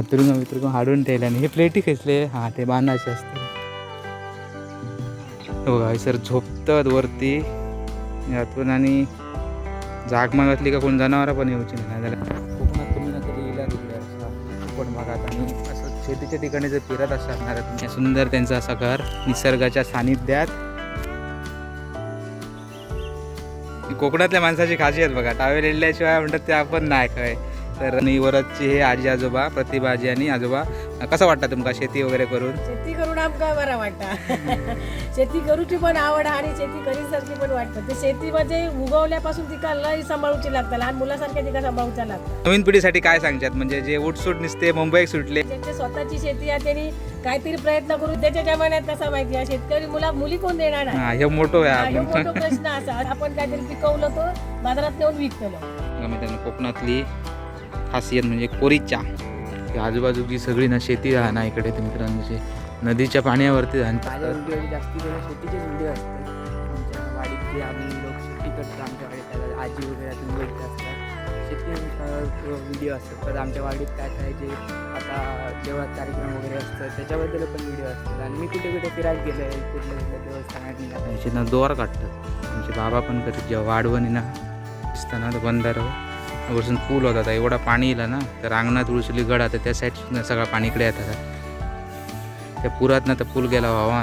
हातरून मित्र हाडून ठेवले आणि हे प्लेटी खेचले. हा ते बांधायचे असते बघा हो, सर झोपतात वरती. यातून आणि जाग मागतली का कोण जनावरं पण येऊची नाही झालं. कोकणात तुम्ही ना कधी इला दिले असा कोकण भागात आणि असं शेतीच्या ठिकाणी जर फिरत असणार तुम्ही सुंदर त्यांचं असं घर निसर्गाच्या सानिध्यात. कोकणातल्या माणसाची खासियत बघा टावेल इडल्याशिवाय म्हणतात ते आपण नाही काय तर आणि वरदची हे आजी आजोबा प्रतिभा आजी आणि आजोबा. कसं वाटतं तुमका शेती वगैरे करून? शेती करून आमका बरा वाटता. शेती करूची पण आवड आणि शेती करीसारखी पण वाटतं. ते शेतीमध्ये उगवल्यापासून तिका लय सांभाळूची लागतं लहान मुलासारख्या तिका सांभाळूच्या लागतं नवीन पिढीसाठी काय सांगतात? म्हणजे जे उठसूट निसते मुंबईत सुटले. ज्यांची स्वतःची शेती आहे त्यांनी काहीतरी प्रयत्न करू त्याच्या जमान्यात कसा माहिती आहे? शेतकरी मुला मुली कोण देणार आहे? हा हे मोठं हा, आहे ह्यो आपण. मोठा प्रश्न असा. आपण काहीतरी पिकवलं तो बाजारात नेऊन विकतलो मित्रांनो कोकणातली खासियत म्हणजे कोरीचा ही आजूबाजूची सगळी ना शेती आहे ना इकडे ते मित्रांनो जे नदीच्या पाण्यावरती राहतात व्हिडिओ जास्ती करून शेतीचेच व्हिडिओ असतात आमच्या वाडीत जे आम्ही लोक शेती करतो आमच्या वाडीत आजी वगैरे तुम्ही बघितलं असतात. शेती व्हिडिओ असतात. तर आमच्या वाडीत काय काय जे आता देवळात कार्यक्रम वगैरे असतं त्याच्याबद्दल पण व्हिडिओ असतात. आणि मी कुठे कुठे फिरायला गेलो आहे कुठल्या कुठल्या देवस्थानात निघालो त्यांचे ना दोर काढतात. आमचे बाबा पण करतात. जेव्हा वाढवणी ना दिसताना बंधार वरसून पूल होता आता एवढा पाणी येला ना तर अंगणात उडसली गड आता त्या साईड सगळा पाणी इकडे येतात त्या पुरात ना तर पूल गेला व्हावा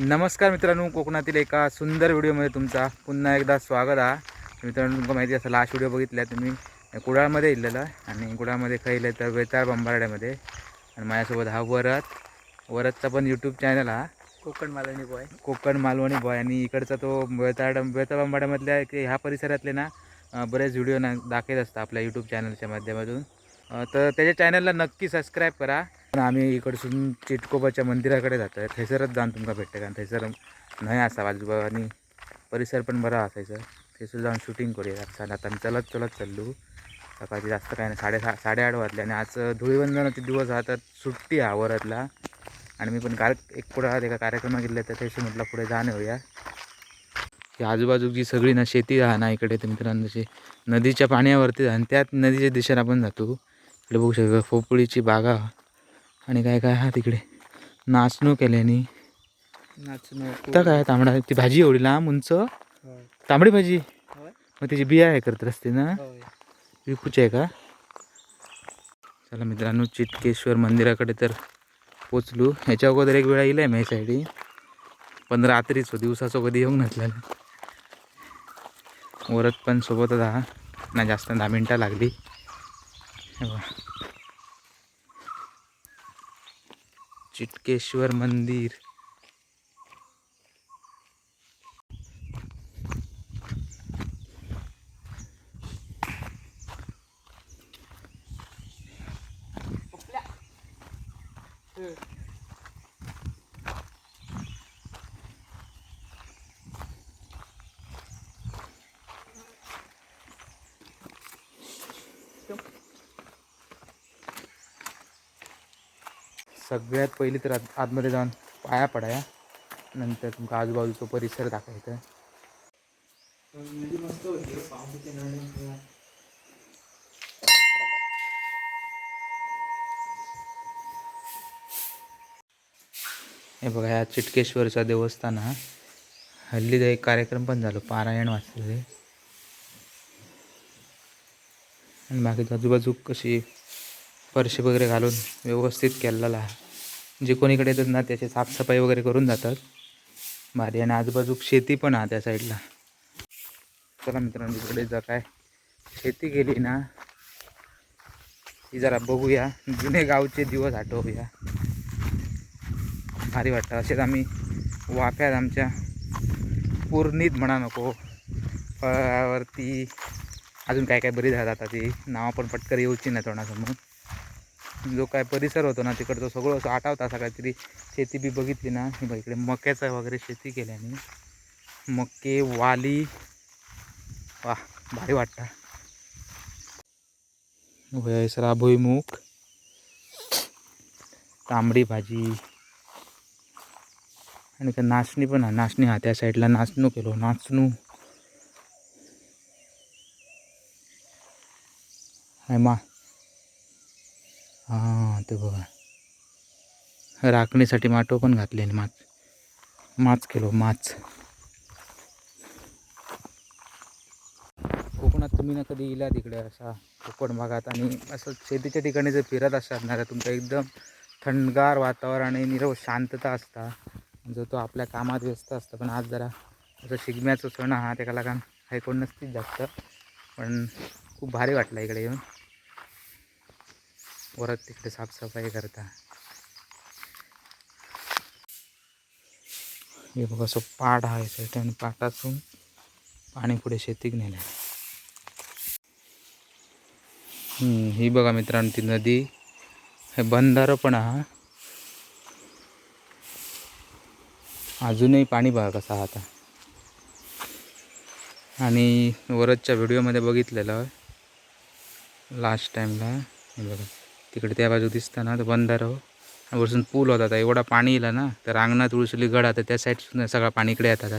नमस्कार मित्रांनो कोकणातील एका सुंदर व्हिडिओमध्ये तुमचा पुन्हा एकदा स्वागत आहे मित्रांनो तुमका माहिती असेल लास्ट व्हिडिओ बघितला तुम्ही कुडाळमध्ये इलेला आणि कुडाळमध्ये खाईलं तर वेताळ बंबारड्यामध्ये आणि माझ्यासोबत हा वरत वरतचा पण यूट्यूब चॅनल हा. कोकण मालवणी बॉय कोकण मालवणी बॉय आणि इकडचा तो वेताळ वेताळ बंबाड्यामधल्या की ह्या परिसरातले ना बरेच व्हिडिओ ना दाखवत असतात आपल्या यूट्यूब चॅनलच्या माध्यमातून. तर त्याच्या चॅनलला नक्की सबस्क्राईब करा. पण आम्ही इकडसून चिटकोबाच्या मंदिराकडे जातो आहे थैसरच जाऊन तुमका भेटते कारण थैसर नाही असा आजूबाजू आणि परिसर पण बरा असायचं. थैसर जाऊन शूटिंग करूया. आता आम्ही चलत चलत चाललो. सकाळची जास्त काय नाही. साडे साडेआठ वाजले आणि आज धुळीवंदनाचे दिवस हा तर सुट्टी आहे आवरतला. आणि मी पण कार एक पुढं एका कार्यक्रमात गेले तर त्याशी म्हटलं पुढे जाणं होऊया ही आजूबाजूची सगळी ना शेती आहे ना इकडे तर मित्रांनो जशी नदीच्या पाण्यावरती आणि त्यात नदीच्या दिशेने आपण जातो. इकडे बघू शकतो फोपळीची बागा आणि काय काय हा तिकडे. नाचणू केल्याने. नाचणं आता काय तांबडा ती भाजी एवढी लांब उंच. तांबडी भाजी. मग त्याची बिया आहे करत असते ना. विकूच आहे का? चला मित्रांनो चिटकेश्वर मंदिराकडे तर पोचलो. ह्याच्या अगोदर एक वेळा येईल आहे माझ्यासाठी पण रात्रीच दिवसाचं कधी येऊन नसलेलं वरत पण सोबतच हा ना जास्त दहा मिनटं लागली. चिटकेश्वर मंदिर. सगळ्यात पहिली तर आत आतमध्ये जाऊन पाया पडाया. नंतर तुमका आजूबाजूचा परिसर दाखवायचा. हे बघा ह्या चिटकेश्वरचा देवस्थान हा. हल्ली एक कार्यक्रम पण झालो पारायण वाचले आणि बाकी आजूबाजू कशी फरशी वगैरे घालून व्यवस्थित केलेला आहे. जे कोणीकडे येतात ना त्याची साफसफाई वगैरे करून जातात. भारी आणि आजूबाजू शेती पण आहे त्या साईडला. चला मित्रांनो तिकडे जर काय शेती केली ना ती जरा बघूया. जुने गावचे दिवस आठवूया. भारी वाटतं. असेच आम्ही वाफ्यात आमच्या पूर्णीत म्हणा नको फळावरती अजून काय काय बरी जातात ती नावं पण पटकन येऊची नाही तोंडासमोर जो काय परिसर होतो ना तिकडचं सगळं असं आठवतं असं काहीतरी. शेती बी बघितली ना. हे बघ इकडे मक्याचं वगैरे शेती केल्याने मक्के वाली. वा भारी वाटतं. वयसरा भुईमुग तांबडी भाजी. आणि का नाचणी पण आहे. नाचणी हा त्या साईडला नाचणू केलो. नाचणू. हाय मा. हां ते बघा. राखणीसाठी माटो पण घातले माच. माच केलो. माच. कोकणात तुम्ही ना कधी इला तिकडे असा कोकण भागात आणि असं शेतीच्या ठिकाणी जर फिरत असाल ना तर तुमचं एकदम थंडगार वातावरण आणि निरव शांतता असता. जो तो आपल्या कामात व्यस्त असतो. पण आज जरा असं शिगम्याचं सण हा त्याला लागून काही नसतीच जास्त. पण खूप भारी वाटलं इकडे येऊन. वरत तिकडे साफसफाई करता. हे बघा असं पाट हा त्याने पाटातून पाणी पुढे शेतीक नेलं ही बघा मित्रांनो ती नदी. हे बंधारं पण हा अजूनही पाणी बघा कसं आहे आता. आणि वरदच्या व्हिडिओमध्ये बघितलेलं लास्ट टाईमला हे बघा. तिकडे त्या बाजू दिसतं ना तर बंधारं हो वरसून पूल होता आता. एवढा पाणी येला ना तर रांगणात उळसुली गड आता त्या साईडसून सगळा पाणी इकडे येतात आता.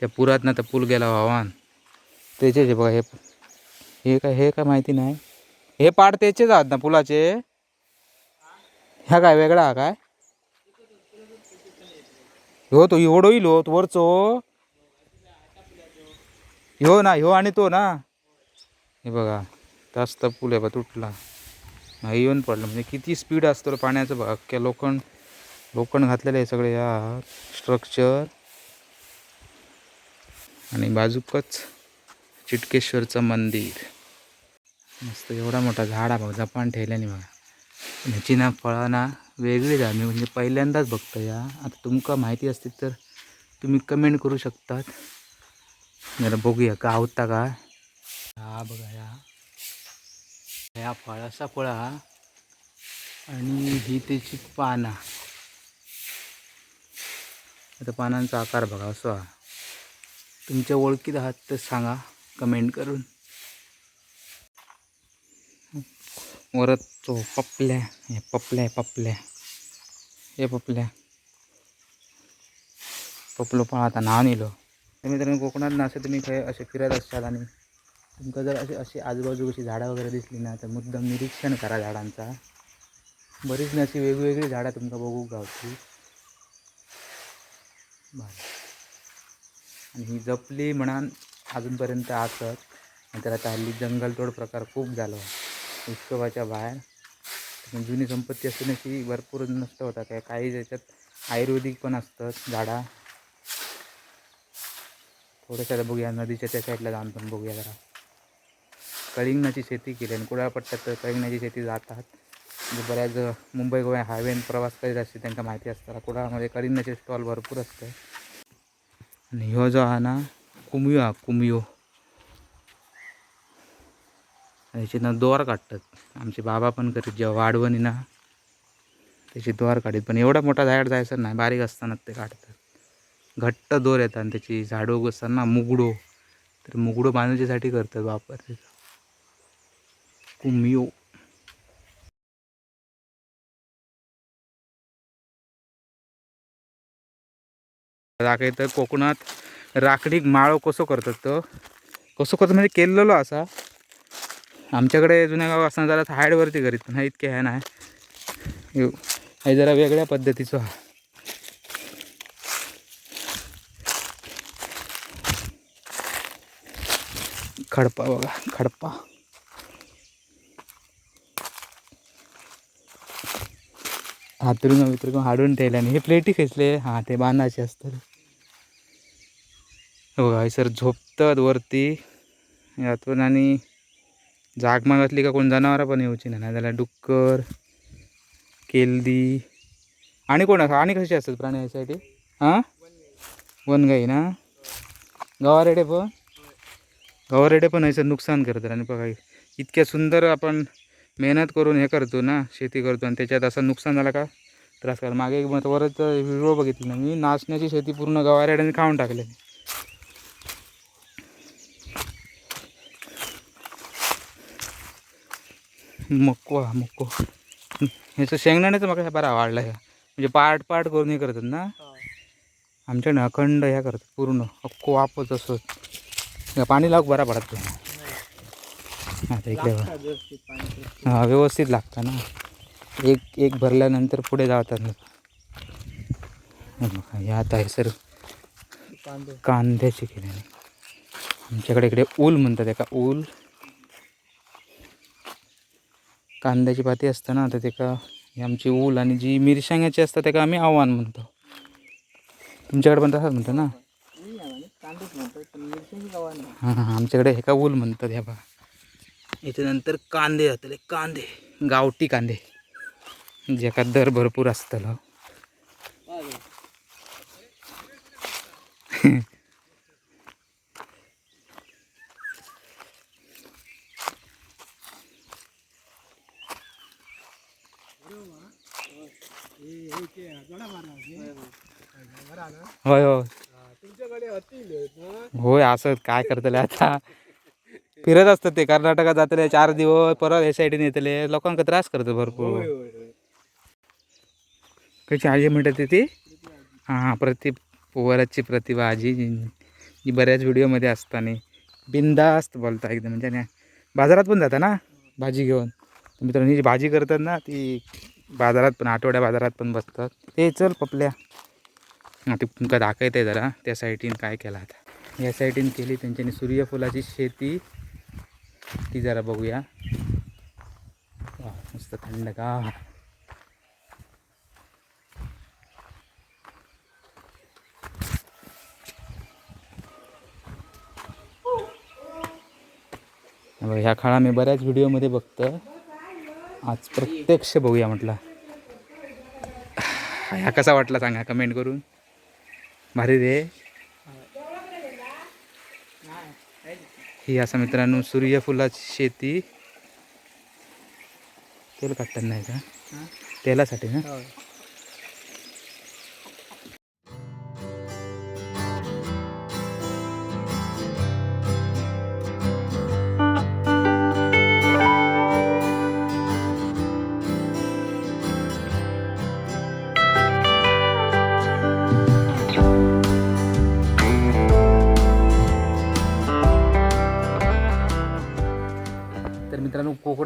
त्या पुरात ना तर पूल गेला हवान त्याचे जे बघा हे हे काय हे काय माहिती नाही. हे पाड त्याचेच आहात ना पुलाचे. ह्या काय वेगळा हा काय? ह्यो तो एवढो येईल हो तो वरचो. ह्यो ना ह्यो आणि तो ना. हे बघा तास्त पूल आहे बा तुटला. नाही येऊन पडलं. म्हणजे किती स्पीड असतो पाण्याचं बघा. अख्ख्या लोखंड लोखंड घातलेलं आहे सगळे या स्ट्रक्चर आणि बाजूकच चिटकेश्वरचं मंदिर. मस्त एवढा मोठा झाड आहे बघा जपान ठेवल्याने बघा. ह्याची ना फळं ना वेगळी झाड मी म्हणजे पहिल्यांदाच बघतो या आता तुमका माहिती असतील तर तुम्ही कमेंट करू शकतात. जरा बघूया का होता का? हा बघा या. ह्या फळ असा फळ आणि ही त्याची पाना. आता पानांचा आकार बघा असो हा. तुमच्या ओळखीत आहात तर सांगा कमेंट करून. वरत तो पपल्या हे पपल्या पपल्या. हे पपल्या. पपलो पळाता आता नाव नेलो. तर मित्रांनो कोकणात ना असं तुम्ही काही असे फिरत असाल आणि तुमका जर असे अशी आजूबाजू कशी झाडं वगैरे दिसली ना तर मुद्दाम निरीक्षण करा झाडांचा. बरीच ना अशी वेगवेगळी झाडं तुमका बघूक गावची. आणि ही जपली म्हणान अजूनपर्यंत असत नंतर आता हल्ली जंगलतोड प्रकार खूप झालो. उत्सवाच्या बाहेर. जुनी संपत्ती असून अशी भरपूर नष्ट होतात. काय काही ज्याच्यात आयुर्वेदिक पण असतात झाडा. थोडंसं बघूया नदीच्या त्या साईडला जाऊन पण बघूया जरा. कळिंगणाची शेती केली आणि कुडाळपट्ट्यात तर कळिंगणाची शेती जातात. म्हणजे बऱ्याच मुंबई गोवा हायवेन प्रवास करीत असते त्यांना माहिती असताना कुडाळमध्ये कळिंगणाचे स्टॉल भरपूर असतं. आणि ह्यो जो हा ना कुमियो हा कुमियो. याचे ना दोर काढतात. आमचे बाबा पण करीत जेव्हा वाढवणी ना त्याची दोर काढीत. पण एवढा मोठा झाड जायचं नाही बारीक असतानाच ते काढतात. घट्ट दोर येतात आणि त्याची झाडं उगत मुगडो. तर मुगडो बांधण्याच्यासाठी करतात वापर त्याचा कुमियो. राख तर कोकणात. राखडीक माळो कसो करतात तो? कसो करतात? म्हणजे केलेलो असा. आमच्याकडे जुन्या गाव असताना जरा हायडवरती करीत पण हा इतके ह्या नाही ह्यो- हे जरा वेगळ्या पद्धतीचं. हा खडपा बघा खडपा. हातरून मित्र हाडून ठेवल्याने हे प्लेटी खेचले हा ते बांधाचे असतात बघा सर झोपतात वरती. यातून आणि जाग मागतली का कोण जनावरं पण येऊची ना नाही जाल्यार डुक्कर केलदी. आणि कोण आसा आणि कसे असतात प्राणी यासाठी हां? वनगाई ना? गवारेडे पण? गवारेडे पण असं नुकसान करतात आणि बघा इतक्या सुंदर आपण मेहनत करून हे करतो ना शेती करतो आणि त्याच्यात असं नुकसान झालं का? त्रास करा. मागे एक मग वरच व्हिडिओ बघितली ना मी नाचण्याची शेती पूर्ण गवारेड्याने खाऊन टाकले. मक्को हा मक्को. ह्याचं शेंगदाण्याचं मग बरा वाढला ह्या म्हणजे पार्ट पार्ट करून हे करतात ना? आमच्याकडे अखंड ह्या करतात पूर्ण. अख्खो वापच असो. पाणी लावक बरा पडत आता इकडे हा व्यवस्थित लागतं ना? एक एक भरल्यानंतर पुढे जातात ना हे बघा, हे आता हे सर कांदे. कांद्याची केलेली. आमच्याकडे इकडे ऊल म्हणतात एका ऊल. कांद्याची पाती असतं ना तर त्याका ही आमची ऊल आणि जी मिरसांगाची असतात त्याका आम्ही आव्हान म्हणतो. तुमच्याकडे पण तसंच म्हणतो ना? नाही हां हां आमच्याकडे हेका ऊल म्हणतात ह्या बघा. याच्यानंतर कांदे जातले कांदे गावठी कांदे ज्याका दर भरपूर असतलो. होय होय. होय असं काय करतले आता? फिरत असतात ते कर्नाटकात जातले चार दिवस परत हे साईडीन येतले लोकांका त्रास करतो भरपूर. कशी आजी म्हणतात ती? हां हां प्रति पोवराची प्रतिभा आजी जी बऱ्याच व्हिडिओमध्ये असताना बिंदास्त बोलता एकदम. म्हणजे बाजारात पण जाता ना भाजी घेऊन. तर मित्रांनो ही जी भाजी करतात ना ती बाजारात पण आठवड्या बाजारात पण बसतात. ते चल पपल्या. हां ते तुमका दाखवते जरा. त्या साईडीन काय केलं आता. या साईडीन केली त्यांच्यानी सूर्यफुलाची शेती. ती जरा बघूया. मस्त थंडगार बघा, ह्या काळा मी बऱ्याच व्हिडिओमध्ये बघतो आज प्रत्यक्ष बघूया म्हटलं. ह्या कसा वाटला सांगा कमेंट करून. भारी रे. ही असं मित्रांनो सूर्यफुलाची शेती. तेल काढतात नाही का? तेलासाठी ना?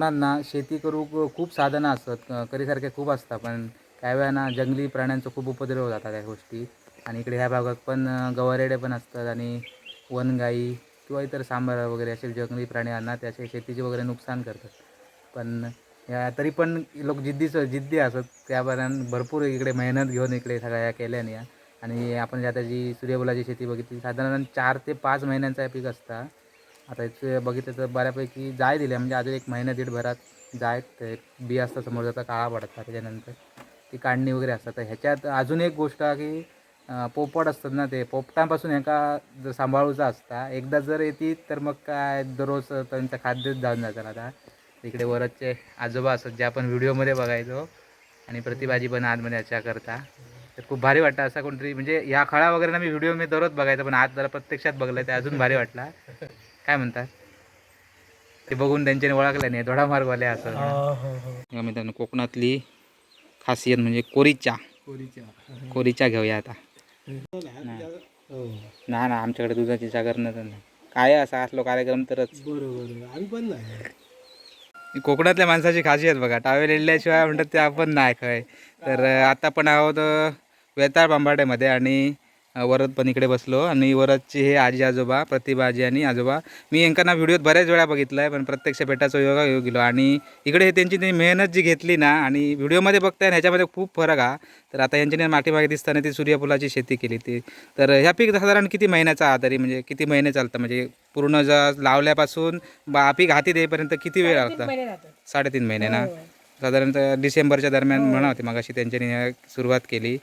लोकांना शेती करूक खूप साधनं असतात. करीसारखे खूप असतात. पण काही वेळा जंगली प्राण्यांचा खूप उपद्रव जातात त्या गोष्टी. आणि इकडे ह्या भागात पण गवारेडे पण असतात आणि वनगाई किंवा इतर सांबार वगैरे असे जंगली प्राणी आहेत त्याचे शेतीचे वगैरे नुकसान करतात. पण या तरी पण लोक जिद्दीच जिद्दी असत. त्यापर्यंत भरपूर इकडे मेहनत घेऊन इकडे सगळ्या या केल्याने या. आणि आपण ज्या जी सूर्यफुलाची शेती बघितली साधारण चार ते पाच महिन्यांचा पीक असता. आता इथे बघितलं तर बऱ्यापैकी जाय दिले म्हणजे अजून एक महिना दीड भरात जाय ते बी असतं समोर जाता काळा पडतात त्याच्यानंतर. ती काढणी वगैरे असतात. तर ह्याच्यात अजून एक गोष्ट की पोपट असतात ना ते पोपटांपासून ह्याका जर सांभाळूचा असता एकदा जर येते तर मग काय दररोज त्यांचं खाद्यच जाऊन जातात आता. इकडे वरचे आजोबा असतात जे आपण व्हिडिओमध्ये बघायचो. आणि प्रतिभाजी पण आतमध्ये याच्या करता. तर खूप भारी वाटतं असं कोणतरी म्हणजे या खळा वगैरे ना मी व्हिडिओ मी दररोज बघायचो पण आज जरा प्रत्यक्षात बघलं ते अजून भारी वाटला. काय म्हणतात? ते बघून त्यांच्याने ओळखलं नाही दोडा मार्गवाले असं. या मित्रांनो कोकणातली खासियत म्हणजे कोरीचा कोरीचा घेऊया आता. ना ना आमच्याकडे दुधाची सागर नाही. काय असा असलो कार्यक्रम तरच. बरोबर आम्ही पण नाही. कोकणातल्या माणसाची खासियत बघा. टावेल इडल्याशिवाय म्हणतात ते आपण नाही काय तर आता पण आहोत वेताळ बांबाड्यामध्ये आणि वरद पण इकडे बसलो आणि वरदची हे आजी आजोबा प्रतिभा आजी आणि आजोबा. मी यांना व्हिडिओत बऱ्याच वेळा बघितलं आहे पण प्रत्यक्ष भेटायचा योगा येऊ गेलो. आणि इकडे हे त्यांची ती मेहनत जी घेतली ना आणि व्हिडिओमध्ये बघताय ह्याच्यामध्ये खूप फरक हा. तर आता यांच्याने मागे दिसताना ती सूर्यफुलाची शेती केली ती. तर ह्या पीक साधारण किती महिन्याचा हा तरी म्हणजे किती महिने चालतं? म्हणजे पूर्ण जर लावल्यापासून बा पीक हाती देईपर्यंत किती वेळ लागतं? साडेतीन महिने ना? होय. साधारणतः डिसेंबरच्या दरम्यान म्हणा होते मग अशी त्यांच्यानी ह्या सुरुवात केली.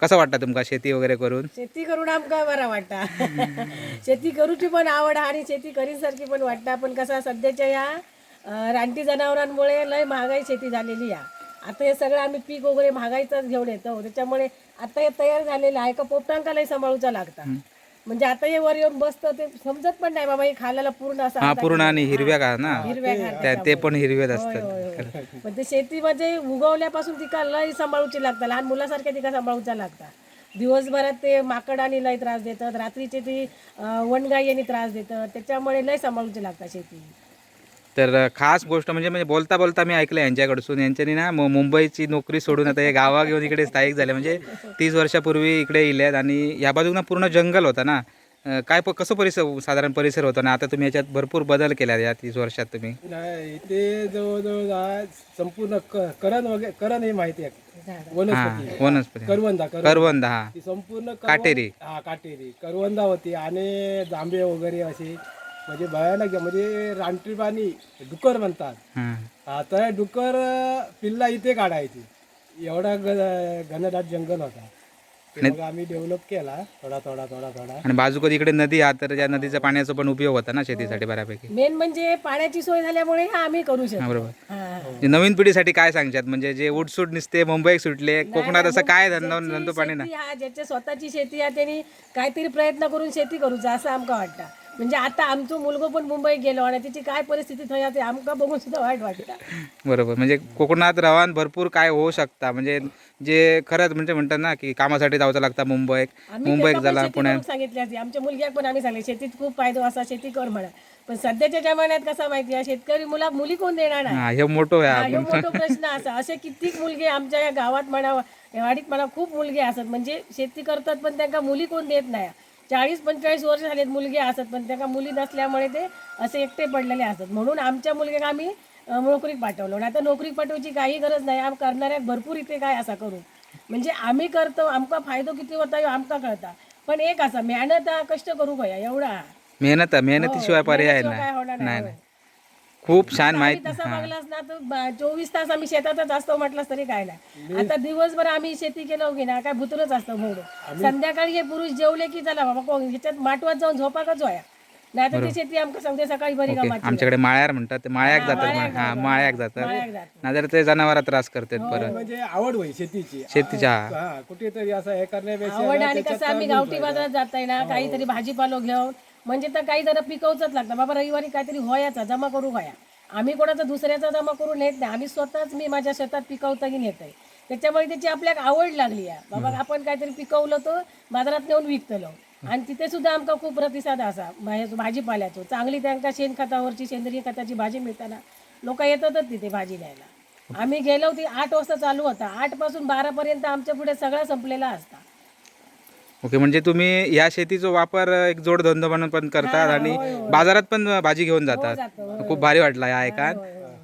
कसं वाटतं तुमका शेती वगैरे करून? शेती करून आमका बरा वाटता. शेती करूची पण आवड हा आणि शेती करीसारखी पण वाटता पण कसा सध्याच्या या रानटी जनावरांमुळे लय महागाई शेती झालेली आहे. आता हे सगळं आम्ही पीक वगैरे महागाईचंच घेऊन येतो. त्याच्यामुळे आता हे तयार झालेलं आहे का पोपटांका लय सांभाळूचा लागता. म्हणजे आता हे वर येऊन बसतं ते समजत पण नाही बाबा हे खाल्याला पूर्ण असं हा हातात पूर्ण आणि हिरव्या का ना हिरव्या त्या ते पण हिरव्यात असतात. पण ते शेतीमध्ये उगवल्यापासून तिका लय सांभाळूची लागता लहान मुलासारख्या तिका सांभाळूचा लागता दिवसभरात ते माकडाने लय त्रास देतात रात्रीचे ती अं, वनगायीने त्रास देतात. त्याच्यामुळे लय सांभाळूची लागतात शेती. तर खास गोष्ट म्हणजे म्हणजे बोलता बोलता मी ऐकलं यांच्याकडसून. यांच्यानी ना मु- मुंबईची नोकरी सोडून आता हे गावा घेऊन इकडे स्थायिक झाले. म्हणजे तीस वर्षापूर्वी इकडे इल्यात आणि या बाजूला ना पूर्ण जंगल होता ना. काय प कसं परिसर साधारण परिसर होता ना? आता तुम्ही याच्यात भरपूर बदल केला या तीस वर्षात तुम्ही. नाही इथे जवळजवळ हा संपूर्ण क- करण वगैरे करण हे माहिती आहे. हां वनस्पती. वनस्पती. करवंदा करवंदा. करवंद हा. ती संपूर्ण करवं- काटेरी. हा काटेरी. करवंदा होती आणि जांभे वगैरे असे म्हणजे भयानक आहे. म्हणजे रानटी पाणी डुकर म्हणतात. हां हा तर डुकर अं, पिल्ला इथे काढायची. एवढा ग- घनदाट जंगल होता. ते मग आम्ही डेव्हलप केला. थोडा थोडा थोडा थोडा. आणि बाजूकडे इकडे नदी हा तर त्या नदीच्या पाण्याचा पण उपयोग होता ना शेतीसाठी बऱ्यापैकी. मेन म्हणजे पाण्याची सोय झाल्यामुळे हा आम्ही करू हा, शकतो. बरोबर. हा. जे नवीन पिढीसाठी काय सांगतात? म्हणजे जे उठसूट निसते मुंबईत सुटले कोकणात असं काय धंदा धंदो पाणी ना शेती हा ज्याच्या स्वतःची शेती आहे त्यांनी काहीतरी प्रयत्न करून शेती करूचा असं आमका वाटतं. म्हणजे आता आमचं मुलगो पण मुंबईत गेलो आणि त्याची काय परिस्थिती थंय ते आमका बघून सुद्धा वाईट वाटतं. बरोबर. म्हणजे कोकणात राहून भरपूर काय होऊ शकता. म्हणजे जे खरंच म्हणजे म्हणतात ना की कामासाठी जावचं लागतं आम्ही त्यांना पण झाला शेती पुण्यात. करून सांगितली असती. आमच्या मुलग्याक पण आम्ही सांगितले शेतीत खूप फायदा असा शेती कर म्हणा. पण सध्याच्या जमान्यात कसा माहिती आहे शेतकरी मुला मुली कोण देणार हा हे मोठं हा, प्रश्न असा. असे कित्येक मुलगे आमच्या या गावात म्हणा या वाडीत म्हणा खूप मुलगे असतात. म्हणजे शेती करतात पण त्यांना मुली कोण देत नाही. चाळीस पंचेचाळीस वर्ष झालेत मुलगे असतात पण त्यांना मुली नसल्यामुळे ते असे एकटे पडलेले असतात म्हणून आमच्या मुलग्याला आम्ही नोकरीत पाठवलो. आणि आता नोकरीत पाठवायची काही गरज नाही. आम करणाऱ्या भरपूर इथे काय असा करू म्हणजे आम्ही करतो आमका फायदो किती होता आमका कळता. पण एक असा मेहनत हा, कष्ट करू गया एवढा. मेहनत. मेहनतीशिवाय पर्याय नाही, नाही नाही. खूप छान माहिती तसं बघलास ना तर चोवीस तास आम्ही शेतातच असतो म्हटलं तरी काय नाही आता दिवसभर आम्ही शेती केलं की ना काय भुतरच असतं म्हणून संध्याकाळी हे पुरुष जेवले की चला बाबा कोण ह्याच्यात माटवात जाऊन झोपाकच व्हाया नाही तर ती शेती आमका सांगते सकाळी बरी कामाची आमच्याकडे माळ्यार म्हणतात ते माळ्याक जातात हा माळ्याक जातात. माळ्याक जातात. नाहीतर ते जनावरा त्रास करतात परत. म्हणजे आवड होई शेतीची. शेतीच्या हा. कुठेतरी असं हे करण्यापेक्षा आवड आणि कसं आम्ही गावठी बाजारात जाताय ना काहीतरी भाजीपालो घेऊन म्हणजे तर काही जरा पिकवचंच लागतं. बाबा रविवारी काहीतरी व्हायाचा जमा करू व्हाया. आम्ही कोणाचा दुसऱ्याचा जमा करून नेत नाही. आम्ही स्वतःच मी माझ्या शेतात पिकवताही नेत आहे. त्याच्यामुळे त्याची आपल्याला आवड लागली आहे. बाबा आपण काहीतरी पिकवलं तर बाजारात नेऊन विकतलो. आणि तिथे सुद्धा आमका खूप प्रतिसाद असा भाजीपाल्याचो. चांगली त्यांका शेणखतावरची सेंद्रिय खताची भाजी मिळताना. लोक येतातच तिथे भाजी न्यायला. आम्ही गेलो ती आठ वाजता चालू होता. आठपासून बारा पर्यंत आमच्या पुढे सगळा संपलेला असता. ओके म्हणजे तुम्ही या शेतीचा वापर एक जोडधंदो म्हणून पण करतात आणि बाजारात पण भाजी घेऊन जातात. जातो, खूप भारी वाटला या ऐकान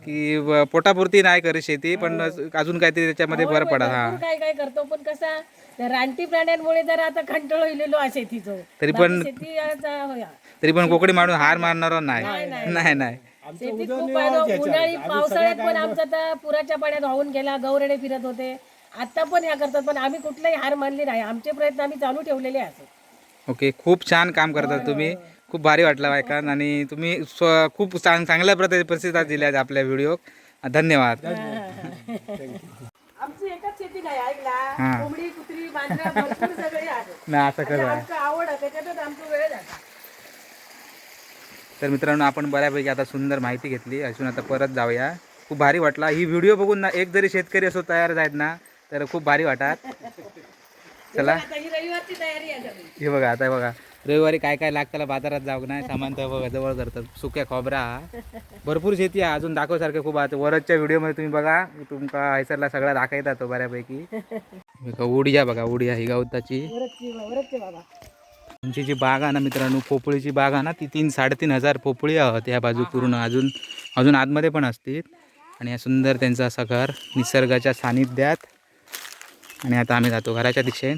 की पोटापुरती नाही करी शेती पण अजून काहीतरी त्याच्यामध्ये भर पडत हा. काय काय करतो पण कसा त्या रानटी प्राण्यांमुळे जर आता कंटाळ होईलेलो आहे शेतीचो. तरी पण- बाकी शेती आता होया. तरी पण कोकणी माणूस हार मारणार नाही. नाही नाही शेतीत खूप उन्हाळी पावसाळ्यात पण आमचा आता पुराच्या पाण्यात वाहून गेला गौरेडे फिरत होते. आता पण ह्या करतात पण आम्ही कुठलाही हार मानली नाही. आमचे प्रयत्न आम्ही चालू ठेवलेले असत ओके खूप छान काम करतात तुम्ही. खूप भारी वाटलं ऐकान आणि तुम्ही स्व खूप चांग चांगल्या प्रति प्रतिसाद दिल्या आपल्या व्हिडिओ धन्यवाद. आमची एकच शेती नाही ऐकला? हा. कोंबडी कुत्री मांजरा भरपूर सगळे आहेत. नाही असं आहे? आमचं आवड आहे त्याच्यातच आमचा वेळ जातो. तर मित्रांनो आपण बऱ्यापैकी आता सुंदर माहिती घेतली. अजून आता परत जाऊया. खूप भारी वाटला. ही व्हिडिओ बघून ना एक जरी शेतकरी असो तयार आहेत ना तर खूप भारी वाटतात चला. ही हे बघा आता बघा. रविवारी काय काय लागतं बाजारात जाऊ नाही? सामान तर बघा जवळ करतात. सुक्या खोबरा. भरपूर शेती आहे. अजून दाखवसारखं खूप आहे. वरच्या व्हिडिओमध्ये तुम्ही बघा. तुमका हैसरला सगळा दाखवता तो बऱ्यापैकी. उडिया बघा उडिया ही गवताची. आमची जी बाग आहे ना मित्रांनो पोपळीची बाग आहे ना ती तीन साडेतीन हजार पोपळी आहोत या बाजू पूर्ण. अजून अजून आतमध्ये पण असतील. आणि या सुंदर त्यांचं असं घर निसर्गाच्या सानिध्यात. आणि आता आम्ही जातो. घराच्या दिशेने.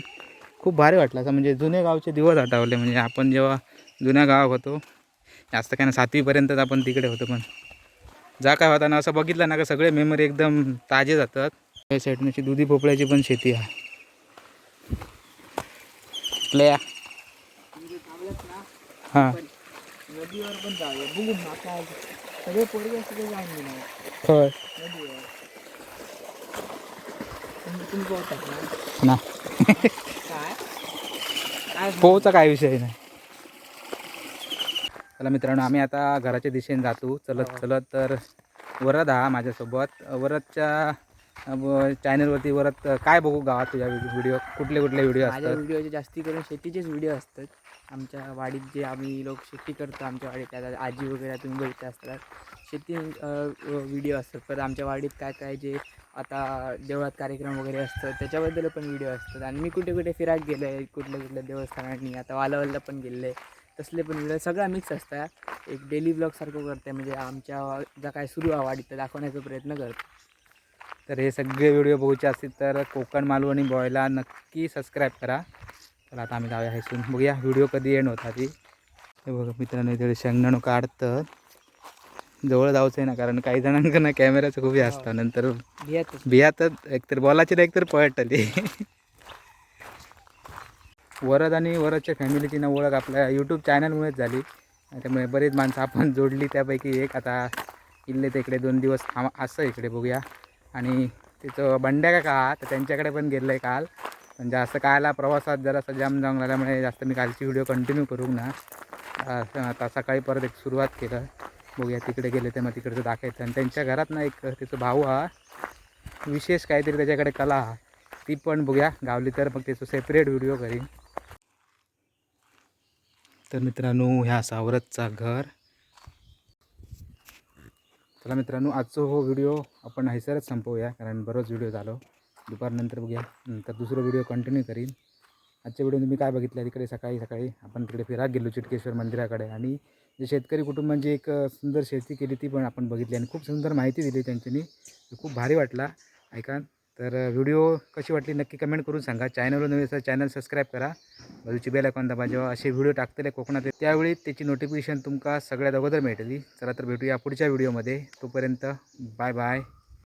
खूप भारी वाटलं असं. म्हणजे जुने गावचे दिवस आठवले. म्हणजे आपण जेव्हा जुन्या गावात होतो जास्त काय ना सातवीपर्यंतच आपण तिकडे होतो पण. जा काय होता ना असं बघितलं ना का सगळे मेमरी एकदम ताजे जातात. या साईडची दुधी पोपळ्याची पण शेती आहे. प्ले हां. नदीवर पण जाऊया. बघू सगळे पोरगे सगळे जाऊन होय. नदीवर. ना. पोहचा काय विषय नाही. चला मित्रांनो आम्ही आता घराच्या दिशेने जातो. चलत चलत तर वरद हा माझ्यासोबत. वरदच्या चॅनलवरती परत काय बघू गावात तुझ्या व्हिडिओ कुठले कुठले व्हिडिओ असतात? व्हिडिओचे जास्ती करून शेतीचेच व्हिडिओ असतात. आमच्या वाडीत जे आम्ही लोक शेती करतो आमच्या वाडीत आजी वगैरे तुम्ही बघितले असतात. शेती व्हिडिओ असतात. परत आमच्या वाडीत काय काय जे आता देवळात कार्यक्रम वगैरे असतात त्याच्याबद्दल पण व्हिडिओ असतात. आणि मी कुठे कुठे फिरायला गेलो आहे कुठल्या कुठल्या देवस्थानांनी आता वालावलला पण गेले आहे तसले पण व्हिडिओ सगळा मिक्स असतात एक डेली ब्लॉगसारखं करते म्हणजे आमच्या ज्या काय सुरू आहे वाडीत दाखवण्याचा प्रयत्न करतो. तर हे सगळे व्हिडिओ बघूचे असतील तर कोकण मालवणी बॉयला नक्की सबस्क्राईब करा. तर आता आम्ही जाऊया हेसून बघूया व्हिडिओ कधी एंड होता ती हे बघा मित्रांनो इथे शेंगदाणं काढतं जवळ जाऊचं आहे ना कारण काही जणांकडनं कॅमेऱ्याचं खूप हे असतं. नंतर तर एकतर बॉलाची तर एकतर पळटली. वरद आणि वरदच्या फॅमिलीची ना ओळख आपल्या यूट्यूब चॅनलमुळेच झाली. त्यामुळे बरेच माणसं आपण जोडली. त्यापैकी एक आता इल्ले ते इकडे दोन दिवस थांब असं इकडे बघूया. आणि तिचं बंड्या का का तर त्यांच्याकडे पण गेलं आहे काल. म्हणजे असं कायला प्रवासात जरासं जाम जाम झाल्यामुळे जास्त मी कालची व्हिडिओ कंटिन्यू करू ना. आता सकाळी परत एक सुरुवात केलं. बघूया तिकडे गेले ते मग तिकडचं दाखवायचं. आणि त्यांच्या घरात ना एक त्याचं भाऊ हा विशेष काहीतरी त्याच्याकडे कला हा. ती पण बघूया गावली तर मग त्याचं सेपरेट व्हिडिओ करीन. तर मित्रांनो ह्या सावरतचा घर. चला मित्रांनो आजचा हो व्हिडिओ आपण हैसरच संपवूया कारण बरोच व्हिडिओ झालो. दुपारनंतर बघूया नंतर दुसरं व्हिडिओ कंटिन्यू करीन. आजच्या व्हिडिओ तुम्ही काय बघितलं तिकडे सकाळी सकाळी आपण तिकडे फिरायला गेलो चिटकेश्वर मंदिराकडे. आणि जे शेतकरी कुटुंबांची एक सुंदर शेती केली ती पण आपण बघितली आणि खूप सुंदर माहिती दिली त्यांच्यानी. खूप भारी वाटला. ऐका. तर व्हिडिओ कशी वाटली नक्की कमेंट करून सांगा. चॅनलवर नवीन असेल चॅनल सबस्क्राईब करा. बाजूची बेल आयकॉन दाबा. जेव्हा असे व्हिडिओ टाकतले कोकणात त्यावेळी त्याची नोटिफिकेशन तुमका सगळ्यात अगोदर मिळतली चला तर भेटूया पुढच्या व्हिडिओमध्ये तोपर्यंत बाय बाय